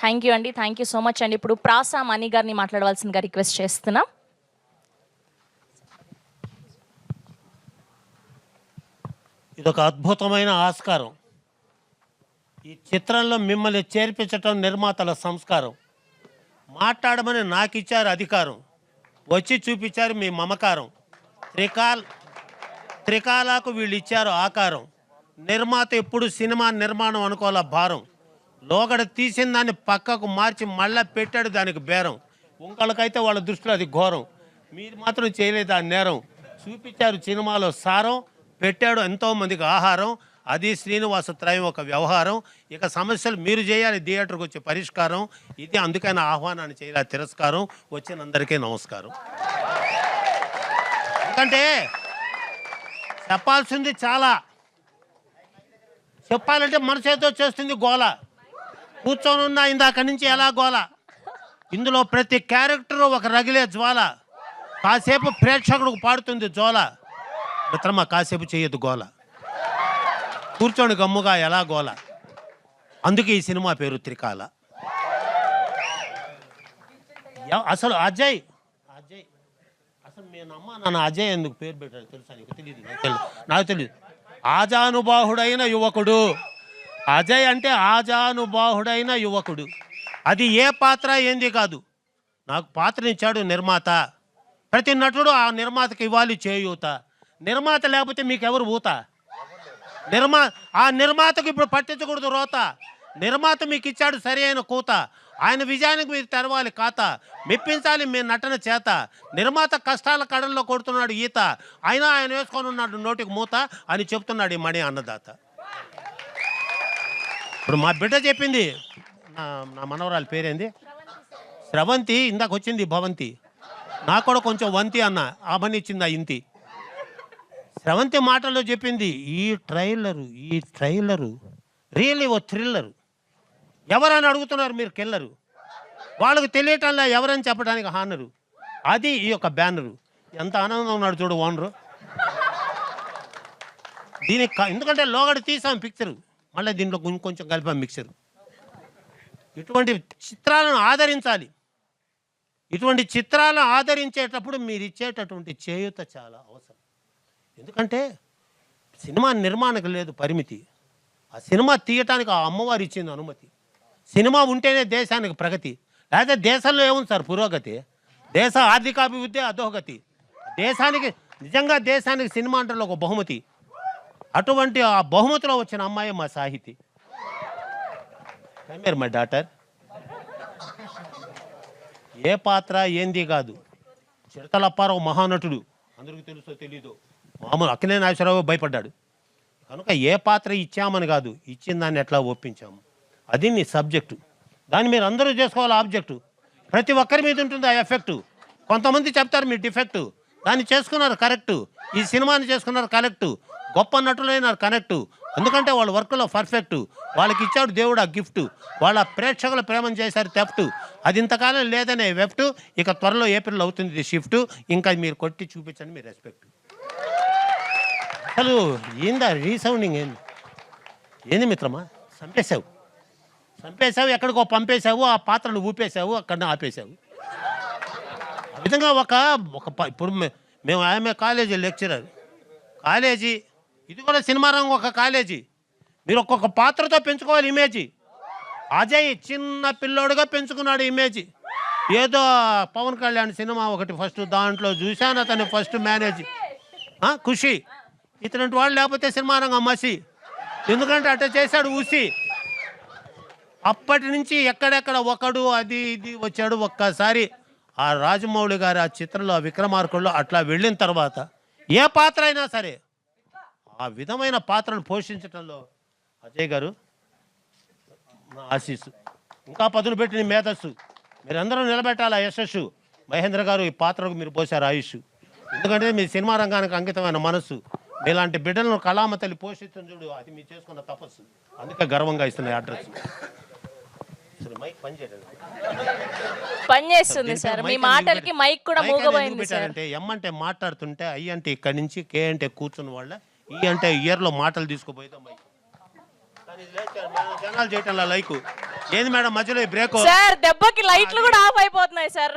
Thank you అండి thank you so much అండి ఇప్పుడు ప్రాసా మణి గారిని మాట్లాడవలసిందిగా రిక్వెస్ట్ చేస్తున్నాం. ఇదొక అద్భుతమైన ఆస్కారం. ఈ చిత్రంలో మిమ్మల్ని చేర్పించటం నిర్మాతల సంస్కారం. మాట్లాడమని నాకు ఇచ్చారు అధికారం. వచ్చి చూపించారు మీ మమకారం. త్రికాల్ త్రికాలకు వీళ్ళు ఇచ్చారు ఆకారం. నిర్మాత ఎప్పుడు సినిమా నిర్మాణం అనుకోవాల భారం. లోగడ తీసిన దాన్ని పక్కకు మార్చి మళ్ళా పెట్టాడు దానికి బేరం. ఉంకలకైతే వాళ్ళ దృష్టిలో అది ఘోరం. మీరు మాత్రం చేయలేదు ఆ నేరం. చూపించారు సినిమాలో సారం పెట్టాడు ఎంతో మందికి ఆహారం. అది శ్రీనివాస త్రయం ఒక వ్యవహారం. ఇక సమస్యలు మీరు చేయాలి థియేటర్కి వచ్చే పరిష్కారం. ఇది అందుకైనా ఆహ్వానాన్ని చేయాలి తిరస్కారం. వచ్చిన అందరికీ నమస్కారం. ఎందుకంటే చెప్పాల్సింది చాలా. చెప్పాలంటే మన చేతితో చేస్తుంది గోల. కూర్చొని ఉన్న ఇందాక నుంచి ఎలా గోల? ఇందులో ప్రతి క్యారెక్టర్ ఒక రగిలే జ్వాల. కాసేపు ప్రేక్షకుడికి పాడుతుంది జోల మిత్రమా కాసేపు చేయొద్దు గోల. కూర్చొని గమ్ముగా ఎలా గోల? అందుకే ఈ సినిమా పేరు త్రికాల. అసలు అజయ్ అజయ్ అసలు మీ అమ్మ నన్ను అజయ్ ఎందుకు పేరు పెట్టారు తెలుసా నీకు? నాకు తెలియదు నాకు తెలియదు ఆజానుబాహుడైన యువకుడు. అజయ్ అంటే ఆజానుబాహుడైన యువకుడు. అది ఏ పాత్ర ఏంది కాదు. నాకు పాత్రనిచ్చాడు నిర్మాత. ప్రతి నటుడు ఆ నిర్మాతకి ఇవ్వాలి చేయూత. నిర్మాత లేకపోతే మీకు ఎవరు ఊత? నిర్మా ఆ నిర్మాతకు ఇప్పుడు పట్టించకూడదు రోత. నిర్మాత మీకు ఇచ్చాడు సరి అయిన కూత. ఆయన విజయానికి మీరు తెరవాలి ఖాతా. మెప్పించాలి మీ నటన చేత. నిర్మాత కష్టాల కడల్లో కొడుతున్నాడు ఈత. అయినా ఆయన వేసుకొని ఉన్నాడు నోటికి మూత అని చెప్తున్నాడు ఈ మణి అన్నదాత. ఇప్పుడు మా బిడ్డ చెప్పింది. నా నా పేరేంది? స్రవంతి ఇందాక వచ్చింది భవంతి. నాకు కూడా కొంచెం వంతి అన్న ఆ ఇచ్చింది ఆ ఇంతి. స్రవంతి మాటల్లో చెప్పింది ఈ ట్రైలరు ఈ ట్రైలరు రియల్లీ ఓ థ్రిల్లరు. ఎవరని అడుగుతున్నారు మీరు కెల్లరు? వాళ్ళకి తెలియటంలా ఎవరని చెప్పడానికి హానరు? అది ఈ యొక్క బ్యానరు. ఎంత ఆనందం ఉన్నాడు చూడు ఓనరు. దీనికి ఎందుకంటే లోగడ తీసాం పిక్చరు. మళ్ళీ దీంట్లో కొంచెం కలిపాం మిక్సర్ ఇటువంటి చిత్రాలను ఆదరించాలి. ఇటువంటి చిత్రాలను ఆదరించేటప్పుడు మీరు ఇచ్చేటటువంటి చేయూత చాలా అవసరం. ఎందుకంటే సినిమా నిర్మాణకు లేదు పరిమితి. ఆ సినిమా తీయటానికి ఆ అమ్మవారు ఇచ్చింది అనుమతి. సినిమా ఉంటేనే దేశానికి ప్రగతి. లేకపోతే దేశంలో ఏముంది సార్ పురోగతి? దేశ ఆర్థికాభివృద్ధి అధోగతి. దేశానికి నిజంగా దేశానికి సినిమా అంటే ఒక బహుమతి. అటువంటి ఆ బహుమతిలో వచ్చిన అమ్మాయి మా సాహితి. మీరు మై డాటర్ ఏ పాత్ర ఏంది కాదు. చిరతలప్పారావు మహానటుడు. అందరికీ తెలుసో తెలీదు. మామూలు అక్కినే నాగేశ్వరరావు భయపడ్డాడు. కనుక ఏ పాత్ర ఇచ్చామని కాదు ఇచ్చిన దాన్ని ఎట్లా ఒప్పించాము అది నీ సబ్జెక్టు. దాన్ని మీరు అందరూ చేసుకోవాలి ఆబ్జెక్టు? ప్రతి ఒక్కరి మీద ఉంటుంది ఆ ఎఫెక్టు. కొంతమంది చెప్తారు మీ డిఫెక్టు. దాన్ని చేసుకున్నారు కరెక్టు. ఈ సినిమాని చేసుకున్నారు కరెక్టు. గొప్ప నటులైనారు కనెక్టు. ఎందుకంటే వాళ్ళ వర్క్లో పర్ఫెక్ట్. వాళ్ళకి ఇచ్చాడు దేవుడు ఆ గిఫ్ట్. వాళ్ళ ప్రేక్షకుల ప్రేమను చేశారు తెఫ్ట్. అది ఇంతకాలం లేదనే వెఫ్ట్. ఇక త్వరలో ఏప్రిల్ అవుతుంది షిఫ్ట్. ఇంకా మీరు కొట్టి చూపించండి మీ రెస్పెక్ట్. అసలు ఏందా రీసౌండింగ్ ఏంది? ఏంది మిత్రమా? చంపేశావు. చంపేశావు ఎక్కడికో పంపేశావు ఆ పాత్రను ఊపేశావు అక్కడ ఆపేశావు. ఆ విధంగా ఒక ఒక ఇప్పుడు మేము ఆమె కాలేజీ లెక్చరర్. కాలేజీ ఇది కూడా సినిమా రంగం ఒక కాలేజీ. మీరు ఒక్కొక్క పాత్రతో పెంచుకోవాలి ఇమేజ్. అజయ్ చిన్న పిల్లోడుగా పెంచుకున్నాడు ఇమేజ్. ఏదో పవన్ కళ్యాణ్ సినిమా ఒకటి ఫస్ట్ దాంట్లో చూశాను అతని ఫస్ట్ మేనేజ్ ఖుషి. ఇతనంటి వాళ్ళు లేకపోతే సినిమా రంగం మసి. ఎందుకంటే అట్ట చేశాడు ఊసి. అప్పటి నుంచి ఎక్కడెక్కడ ఒకడు అది ఇది వచ్చాడు ఒక్కసారి. ఆ రాజమౌళి గారి ఆ చిత్రంలో విక్రమార్కుల్లో అట్లా వెళ్ళిన తర్వాత ఏ పాత్ర అయినా సరే ఆ విధమైన పాత్రను పోషించడంలో అజయ్ గారు నా ఆశీస్సు. ఇంకా పదులు పెట్టిన మేధస్సు. మీరందరూ నిలబెట్టాలి ఆ యశస్సు? మహేంద్ర గారు ఈ పాత్రకు మీరు పోశారు ఆయుష్. ఎందుకంటే మీ సినిమా రంగానికి అంకితమైన మనస్సు. మీలాంటి బిడ్డలను కళామ తల్లి పోషిస్తుంది చూడు అది మీరు చేసుకున్న తపస్సు. అందుకే గర్వంగా ఇస్తున్నాయి అడ్రస్ పనిచేస్తుంది సార్ మీ మాటలకి మైక్ కూడా మూగబోయింది సార్ అంటే ఎం అంటే మాట్లాడుతుంటే ఐ అంటే ఇక్కడి నుంచి కే అంటే కూర్చున్న వాళ్ళ ఈ అంటే ఇయర్లో మాటలు తీసుకుపోయితే సార్, జనాలు చేయటంలో లైకు. ఏంది మేడం మధ్యలో బ్రేక్ సార్ దెబ్బకి లైట్లు కూడా ఆఫ్ అయిపోతున్నాయి సార్.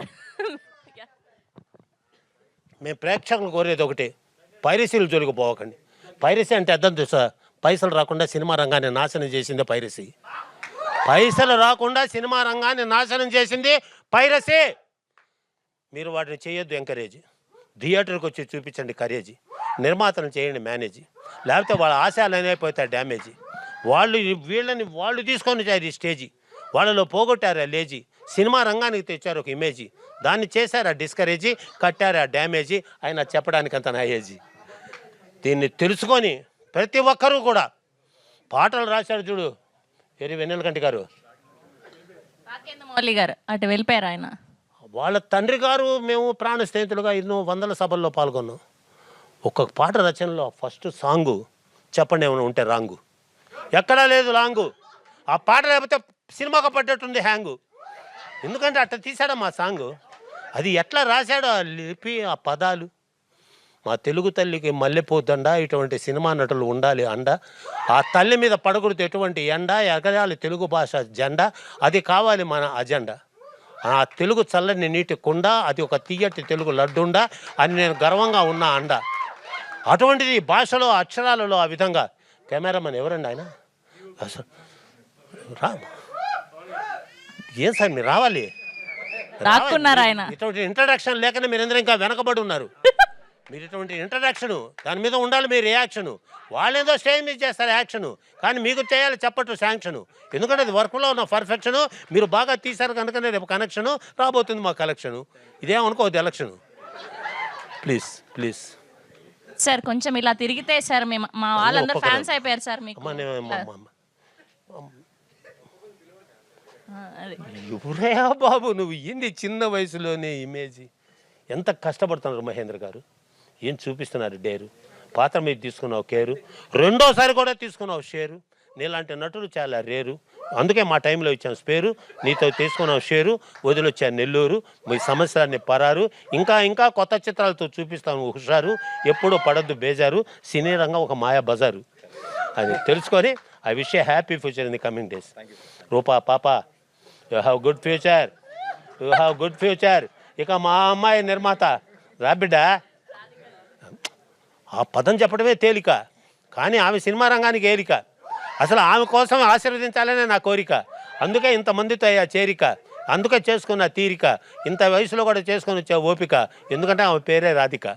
మేము ప్రేక్షకులు కోరేది ఒకటి. పైరసీలు జోలికి పైరసీ అంటే అర్థం తెలుసా? పైసలు రాకుండా సినిమా రంగాన్ని నాశనం చేసిందే పైరసీ. పైసలు రాకుండా సినిమా రంగాన్ని నాశనం చేసింది పైరసీ. మీరు వాటిని చేయొద్దు ఎంకరేజ్. థియేటర్కి వచ్చి చూపించండి కరేజ్. నిర్మాతను చేయండి మేనేజ్. లేకపోతే వాళ్ళ ఆశయాలు అయిపోతాయి డ్యామేజ్. వాళ్ళు వీళ్ళని వాళ్ళు తీసుకొని వచ్చారు ఈ స్టేజీ. వాళ్ళలో పోగొట్టారు ఆ లేజీ. సినిమా రంగానికి తెచ్చారు ఒక ఇమేజీ. దాన్ని చేశారు ఆ డిస్కరేజీ కట్టారు ఆ డ్యామేజీ. ఆయన చెప్పడానికి అంత నా ఏజీ దీన్ని తెలుసుకొని ప్రతి ఒక్కరూ కూడా పాటలు రాశాడు చూడు ఎరి వెన్నెలకంటి గారు. మౌలి గారు అటు వెళ్ళిపోయారు ఆయన. వాళ్ళ తండ్రి గారు మేము ప్రాణ స్నేహితులుగా ఎన్నో వందల సభల్లో పాల్గొన్నాం. ఒక్కొక్క పాట రచనలో ఫస్ట్ సాంగు చెప్పండి ఏమైనా ఉంటే రాంగు. ఎక్కడా లేదు లాంగు. ఆ పాట లేకపోతే సినిమాకు పడ్డట్టుంది హ్యాంగు. ఎందుకంటే అట్లా తీసాడా మా సాంగ్. అది ఎట్లా రాశాడో ఆ లిపి ఆ పదాలు. మా తెలుగు తల్లికి మల్లెపూదండ ఇటువంటి సినిమా నటులు ఉండాలి అండ. ఆ తల్లి మీద పడకూడదు ఎటువంటి ఎండ ఎగరాలి తెలుగు భాష జెండా. అది కావాలి మన అజెండా. ఆ తెలుగు చల్లని నీటి కుండ అది ఒక తీయటి తెలుగు లడ్డుండ. అని నేను గర్వంగా ఉన్నా అండ. అటువంటిది భాషలో అక్షరాలలో ఆ విధంగా. కెమెరామెన్ ఎవరండి ఆయన? అసలు రా. ఏం సార్ మీరు రావాలి? ఆయన. ఇటువంటి ఇంట్రడక్షన్ లేకనే మీరందరూ ఇంకా వెనకబడి ఉన్నారు. మీరు ఇటువంటి ఇంట్రడక్షన్ దాని మీద ఉండాలి మీ రియాక్షన్ వాళ్ళేదో స్టేజ్ మీద చేస్తారు యాక్షన్ కానీ మీకు చేయాలి చెప్పట్టు శాంక్షన్ ఎందుకంటే అది వర్క్లో ఉన్న పర్ఫెక్షన్ మీరు బాగా తీశారు కనుకనే రేపు కనెక్షన్ రాబోతుంది మా కలెక్షన్ ఇదేమనుకోవద్దు ఎలక్షన్ ప్లీజ్ ప్లీజ్ సార్ కొంచెం ఇలా తిరిగితే సార్ మేము మా వాళ్ళందరూ. ఫ్యాన్స్ అయిపోయారు సార్ మీకు. అమ్మ నేను అమ్మ, అమ్మ, అమ్మ. ఆ, అదే. ఎవరే బాబు? నువ్వు ఏంది చిన్న వయసులోనే ఇమేజ్ ఎంత కష్టపడుతున్నారు మహేంద్ర గారు? ఏం చూపిస్తున్నారు డేరు పాత్ర మీద తీసుకున్నావు కేరు రెండోసారి కూడా తీసుకున్నావు షేరు నీలాంటి నటులు చాలా రేరు అందుకే మా టైంలో ఇచ్చాను స్పేరు నీతో తీసుకున్నావు షేరు వదిలొచ్చాను నెల్లూరు మీ సమస్యలన్నీ పరారు. ఇంకా ఇంకా కొత్త చిత్రాలతో చూపిస్తాను హుషారు ఎప్పుడూ పడద్దు బేజారు సినీ రంగం ఒక మాయా బజారు. అది తెలుసుకొని I wish a happy future in the coming days. Roopa పాప you have good future you have good future. ఇక మా అమ్మాయి నిర్మాత రాబిడ్డా ఆ పదం చెప్పడమే తేలిక కానీ ఆమె సినిమా రంగానికి ఏలిక. అసలు ఆమె కోసం ఆశీర్వదించాలనే నా కోరిక. అందుకే ఇంతమందితో అయ్యా చేరిక. అందుకే చేసుకున్న తీరిక. ఇంత వయసులో కూడా చేసుకొని వచ్చే ఓపిక. ఎందుకంటే ఆమె పేరే రాధిక.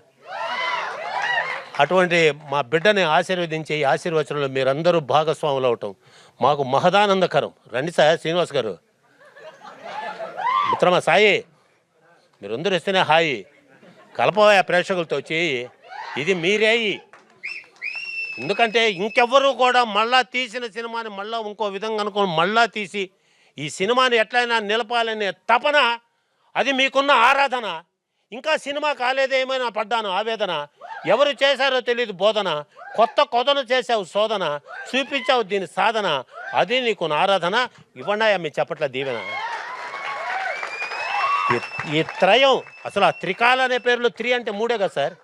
అటువంటి మా బిడ్డని ఆశీర్వదించే ఈ ఆశీర్వచనంలో మీరందరూ భాగస్వాములు అవటం మాకు మహదానందకరం. రండి సార్ శ్రీనివాస్ గారు. మిత్రమా సాయి. మీరందరూ ఇస్తేనే హాయి. కలపవా ప్రేక్షకులతో చేయి ఇది మీరేయి ఎందుకంటే ఇంకెవ్వరూ కూడా మళ్ళా తీసిన సినిమాని మళ్ళా ఇంకో విధంగా అనుకోని మళ్ళా తీసి ఈ సినిమాని ఎట్లయినా నిలపాలనే తపన అది మీకున్న ఆరాధన. ఇంకా సినిమా కాలేదేమైనా పడ్డాను ఆవేదన? ఎవరు చేశారో తెలియదు బోధన. కొత్త కొదన చేసావు శోధన. చూపించావు దీని సాధన. అది నీకు ఆరాధన. ఇవ్వండి మీ చెప్పట్ల దీవెన. ఈ- ఈ త్రయం అసలు ఆ త్రికాల అనే పేరులో త్రీ అంటే మూడే కదా సార్?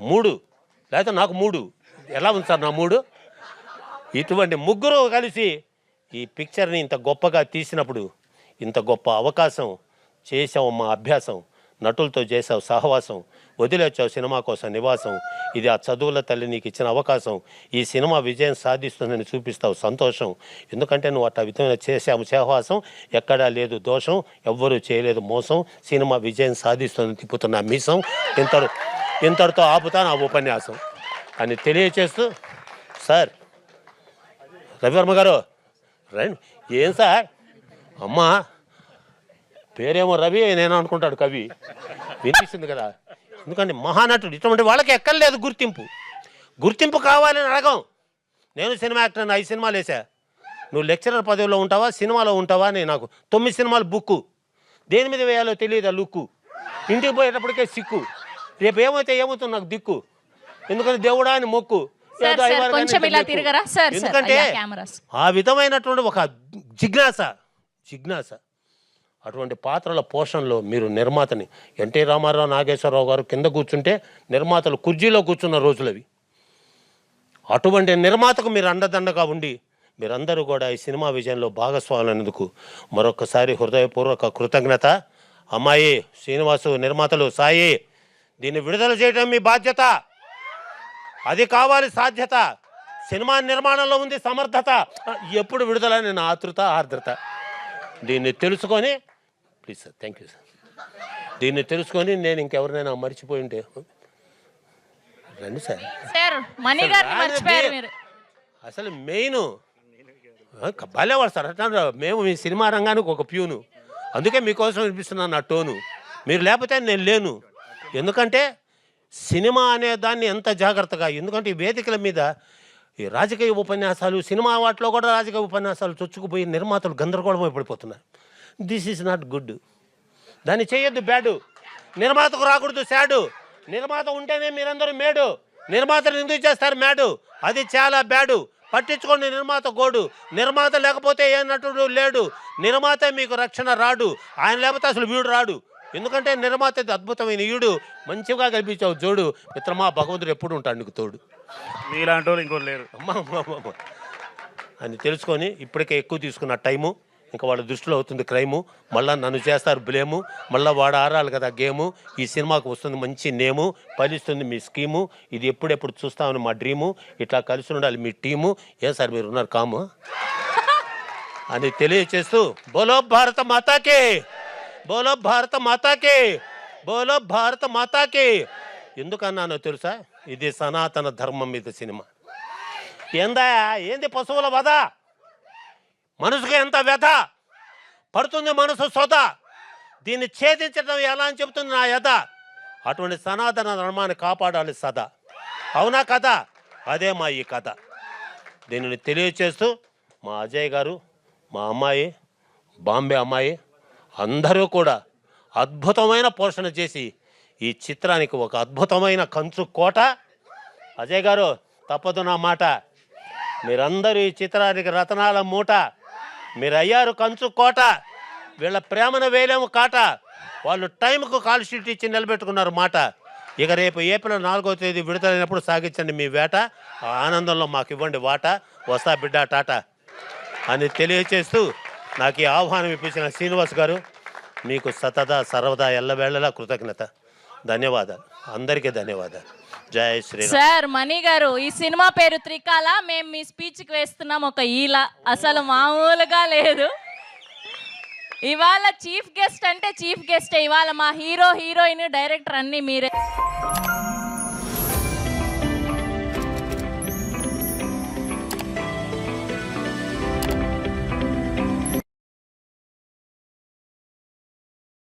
మూడు. లేకపోతే నాకు మూడు. ఎలా ఉంది సార్ నా మూడు? ఇటువంటి ముగ్గురు కలిసి ఈ పిక్చర్ని ఇంత గొప్పగా తీసినప్పుడు ఇంత గొప్ప అవకాశం చేసావు మా అభ్యాసం నటులతో చేసావు సహవాసం వదిలేచ్చావు సినిమా కోసం నివాసం. ఇది ఆ చదువుల తల్లి నీకు ఇచ్చిన అవకాశం. ఈ సినిమా విజయం సాధిస్తుందని చూపిస్తావు సంతోషం. ఎందుకంటే నువ్వు అట్లా విధమైన చేసాము సహవాసం. ఎక్కడా లేదు దోషం ఎవ్వరూ చేయలేదు మోసం. సినిమా విజయం సాధిస్తుందని తిప్పుతున్న మీసం. ఇంతరు ఇంతటితో ఆపుతా నా ఉపన్యాసం. అని తెలియచేస్తూ సార్ రవివర్మ గారు రండి. ఏం సార్? అమ్మా పేరేమో రవి నేను అనుకుంటాడు కవి. వినిపిస్తుంది కదా? ఎందుకంటే మహానటుడు. ఇటువంటి వాళ్ళకి ఎక్కర్లేదు గుర్తింపు. గుర్తింపు కావాలని అడగం. నేను సినిమా యాక్టర్ ఐదు సినిమాలు వేసా నువ్వు లెక్చరర్ పదవిలో ఉంటావా సినిమాలో ఉంటావా అని నాకు తొమ్మిది సినిమాలు బుక్కు. దేని మీద వేయాలో తెలియదు ఆ లుక్కు? ఇంటికి పోయేటప్పటికే సిక్కు. రేపు ఏమైతే ఏమవుతుంది నాకు దిక్కు. ఎందుకంటే దేవుడా అని మొక్కు కొంచెం ఇలా. తిరగరా? సార్, ఎందుకంటే. ఆ విధమైనటువంటి ఒక జిజ్ఞాస జిజ్ఞాస అటువంటి పాత్రల పోషణలో మీరు నిర్మాతని ఎన్టీ రామారావు నాగేశ్వరరావు గారు కింద కూర్చుంటే నిర్మాతలు కుర్చీలో కూర్చున్న రోజులవి అటువంటి నిర్మాతకు మీరు అండదండగా ఉండి మీరందరూ కూడా ఈ సినిమా విజయంలో భాగస్వాములైనందుకు మరొకసారి హృదయపూర్వక కృతజ్ఞత అమ్మాయి శ్రీనివాసు నిర్మాతలు సాయి దీన్ని విడుదల చేయడం మీ బాధ్యత అది కావాలి సాధ్యత. సినిమా నిర్మాణంలో ఉంది సమర్థత. ఎప్పుడు విడుదల నేను ఆతృత ఆర్ద్రత. దీన్ని తెలుసుకొని please sir thank you sir దీన్ని తెలుసుకొని నేను ఇంకెవరినైనా మర్చిపోయి ఉంటే రండి సార్ అసలు మెయిన్ భలేవాడు సార్ అట్లా మేము మీ సినిమా రంగానికి ఒక ప్యూను. అందుకే మీకోసం వినిపిస్తున్నాను నా టోను. మీరు లేకపోతే నేను లేను. ఎందుకంటే సినిమా అనే దాన్ని ఎంత జాగ్రత్తగా ఎందుకంటే ఈ వేదికల మీద ఈ రాజకీయ ఉపన్యాసాలు సినిమా వాటిలో కూడా రాజకీయ ఉపన్యాసాలు చొచ్చుకుపోయి నిర్మాతలు గందరగోళమై పడిపోతున్నారు. దిస్ ఈజ్ నాట్ గుడ్ దాన్ని చేయొద్దు బ్యాడు. నిర్మాతకు రాకూడదు శాడు. నిర్మాత ఉంటేనే మీరందరూ మేడు. నిర్మాతను ఎందుకు చేస్తారు మేడు అది చాలా బ్యాడు. పట్టించుకోండి నిర్మాత గోడు. నిర్మాత లేకపోతే ఏ నటుడు లేడు. నిర్మాత మీకు రక్షణ రాడు. ఆయన లేకపోతే అసలు వీడు రాడు. ఎందుకంటే నిర్మాత అద్భుతమైన ఈడు మంచిగా కల్పించావు జోడు మిత్రమా భగవంతుడు ఎప్పుడు ఉంటాడు నీకు తోడు. మీలాంటి వాళ్ళు ఇంకోటి లేరు. అమ్మా అని తెలుసుకొని ఇప్పటికే ఎక్కువ తీసుకున్న టైము ఇంకా వాళ్ళ దృష్టిలో అవుతుంది క్రైము. మళ్ళీ నన్ను చేస్తారు బ్లేము. మళ్ళీ వాడు ఆడాలి కదా గేము. ఈ సినిమాకు వస్తుంది మంచి నేము ఫలిస్తుంది మీ స్కీము. ఇది ఎప్పుడెప్పుడు చూస్తామని మా డ్రీము. ఇట్లా కలిసి ఉండాలి మీ టీము. ఏం సార్ మీరు ఉన్నారు కాము? అని తెలియచేస్తూ బోలో భారత మాతాకి! బోలో భారత మాతాకి. బోలో భారత మాతాకి. ఎందుకన్నానో తెలుసా? ఇది సనాతన ధర్మం మీద సినిమా. ఏందా? ఏంది పశువుల వధ? మనసుకు ఎంత వ్యధ? పడుతుంది మనసు సొద. దీన్ని ఛేదించడం ఎలా అని చెబుతుంది నా యథ అటువంటి సనాతన ధర్మాన్ని కాపాడాలి సదా. అవునా కథ? అదే మా ఈ కథ. దీనిని తెలియచేస్తూ మా అజయ్ గారు మా అమ్మాయి బాంబే అమ్మాయి అందరూ కూడా అద్భుతమైన పోషణ చేసి ఈ చిత్రానికి ఒక అద్భుతమైన కంచు కోట. అజయ్ గారు తప్పదు నా మాట. మీరందరూ ఈ చిత్రానికి రతనాల మూట. మీరు అయ్యారు కంచు కోట. వీళ్ళ ప్రేమను వేలేము కాట. వాళ్ళు టైంకు కాల్ షీట్ ఇచ్చి నిలబెట్టుకున్నారు మాట. ఇక రేపు ఏప్రిల్ నాలుగో తేదీ విడుదలైనప్పుడు సాగించండి మీ వేట. ఆ ఆనందంలో మాకు ఇవ్వండి వాట. వస్తా బిడ్డ టాటా అని తెలియచేస్తూ నాకు ఈ ఆహ్వానం ఇప్పించిన శ్రీనివాస్ గారు మీకు సతదా సర్వదా ఎల్లవేళలా కృతజ్ఞత. ధన్యవాదాలు. అందరికీ ధన్యవాదాలు. జై శ్రీ సార్ మణి గారు ఈ సినిమా పేరు త్రికాల మేము మీ స్పీచ్కి వేస్తున్నాం ఒక ఈల. అసలు మామూలుగా లేదు. ఇవాళ చీఫ్ గెస్ట్ అంటే చీఫ్ గెస్ట్. ఇవాళ మా హీరో హీరోయిన్ డైరెక్టర్ అన్ని మీరే.